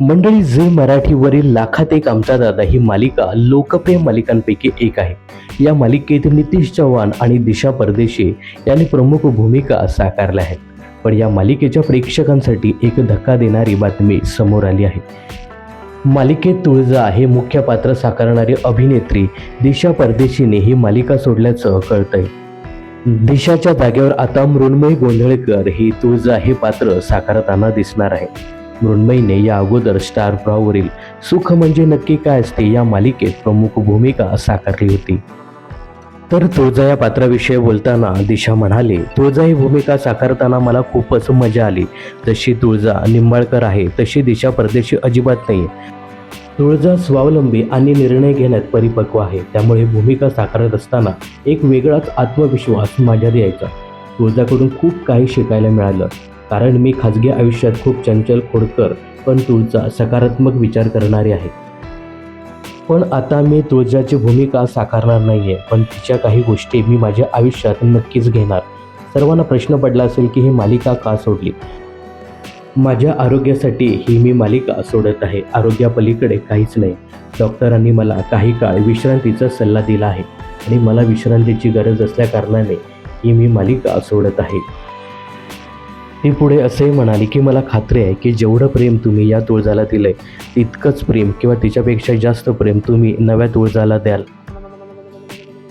मंडळी झी मराठीवरील लाखात एक आमचा दादा ही मालिका लोकप्रिय मालिकांपैकी एक आहे. या मालिकेत नितीश चव्हाण आणि दिशा परदेशी यांनी प्रमुख भूमिका साकारल्या आहेत. पण या मालिकेच्या प्रेक्षकांसाठी एक धक्का देणारी बातमी समोर आली आहे. मालिकेत तुळजा हे मुख्य पात्र साकारणारी अभिनेत्री दिशा परदेशीने ही मालिका सोडल्याचं कळतंय. दिशाच्या जागेवर आता मृण्मयी गोंधळकर ही तुळजा हे पात्र साकारताना दिसणार आहे. मृण्मयीने या अगोदर स्टार प्रॉवरील सुख म्हणजे नक्की काय असते या मालिकेत प्रमुख भूमिका साकारली होती. तर तुळजा या पात्राविषयी बोलताना दिशा म्हणाले तुळजा ही भूमिका साकारताना मला खूपच मजा आली. जशी तुळजा निंबाळकर आहे तशी दिशा परदेशी अजिबात नाही तुळजा स्वावलंबी आणि निर्णय घेण्यात परिपक्व आहे. त्यामुळे भूमिका साकारत असताना एक वेगळाच आत्मविश्वास माझ्यात यायचा. तुळजाकडून खूप काही शिकायला मिळालं. कारण मी खाजगी आयुष्यात खूप चंचल खोडकर पण तुळजा सकारात्मक विचार करणारी आहे. पण आता मी तुळजाची भूमिका साकारणार नाही आहे पण तिच्या काही गोष्टी मी माझ्या आयुष्यात नक्कीच घेणार. सर्वांना प्रश्न पडला असेल की ही मालिका का सोडली? माझ्या आरोग्यासाठी ही मी मालिका सोडत आहे आरोग्यापलीकडे काहीच नाही. डॉक्टरांनी मला काही काळ विश्रांतीचा सल्ला दिला आहे आणि मला विश्रांतीची गरज असल्याकारणाने ही मी मालिका सोडत आहे. ती पुढे असेही म्हणाली की मला खात्री आहे की जेवढं प्रेम तुम्ही या तुळजाला दिलं आहे तितकंच प्रेम किंवा तिच्यापेक्षा जास्त प्रेम तुम्ही नव्या तुळजाला द्याल.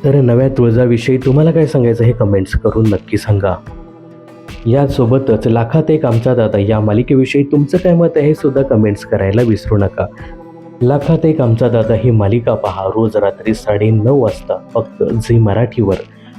तर नव्या तुळजाविषयी तुम्हाला काय सांगायचं हे कमेंट्स करून नक्की सांगा. यासोबतच लाखात एक आमचा दादा या मालिकेविषयी तुमचं काय मत आहे हे सुद्धा कमेंट्स करायला विसरू नका. लाखात एक आमचा दादा ही मालिका पहा रोज रात्री साडे नऊ वाजता फक्त झी मराठीवर.